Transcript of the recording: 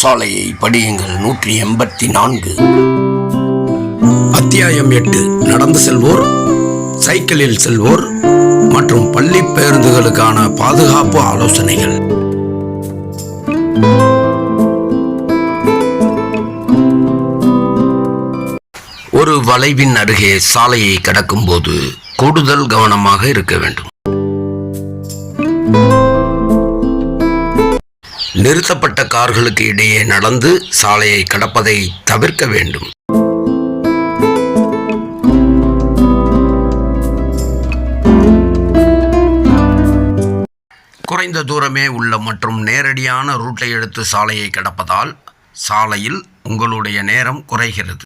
சாலையை படியுங்கள். நூற்றி எண்பத்தி நான்கு அத்தியாயம் எட்டு. நடந்து செல்வோர் சைக்கிளில் செல்வோர் மற்றும் பள்ளி பேருந்துகளுக்கான பாதுகாப்பு ஆலோசனைகள். ஒரு வளைவின் அருகே சாலையை கடக்கும்போது கூடுதல் கவனமாக இருக்க வேண்டும். நிறுத்தப்பட்ட கார்களுக்கு இடையே நடந்து சாலையை கடப்பதை தவிர்க்க வேண்டும். குறைந்த தூரமே உள்ள மற்றும் நேரடியான ரூட்டை எடுத்து சாலையை கடப்பதால் சாலையில் உங்களுடைய நேரம் குறைகிறது.